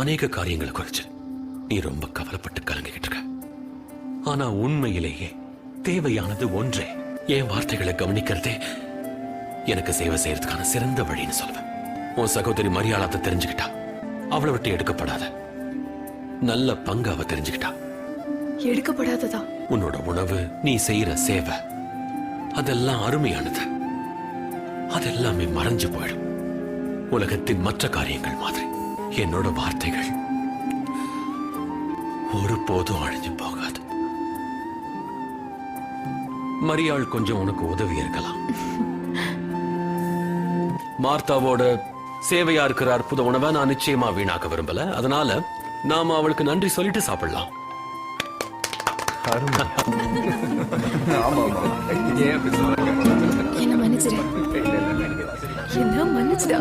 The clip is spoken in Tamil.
அநேக காரியங்களை குறிச்சு நீ ரொம்ப கவலைப்பட்டு கலங்கிக்கிட்டு இருக்க. ஆனா உண்மையிலேயே தேவையானது ஒன்றே. என் வார்த்தைகளை கவனிக்கிறதே எனக்கு சேவை செய்யறதுக்கான சிறந்த வழின்னு சொல்லுவேன். உன் சகோதரி மரியாதை தெரிஞ்சுக்கிட்டா. அவளை விட்டு எடுக்கப்படாத. நல்ல பங்கு அவ தெரிஞ்சுக்கிட்டா. எடுக்கப்படாததா? உன்னோட உணவு நீ செய்யற சேவை அதெல்லாம் அருமையானது. அதெல்லாமே மறைஞ்சு போயிடும். உலகத்தின் மற்ற காரியங்கள் மாதிரி. என்னோட வார்த்தைகள். ஒருபோதும் அழிஞ்சு போகாது. மரியாள் கொஞ்சம் உனக்கு உதவி இருக்கலாம். மார்த்தாவோட சேவையா இருக்கிற அற்புத உணவை நான் நிச்சயமா வீணாக்க விரும்பல. அதனால நாம அவளுக்கு நன்றி சொல்லிட்டு சாப்பிடலாம். என்ன மன்னிச்சிரு? என்ன மன்னிச்சிடா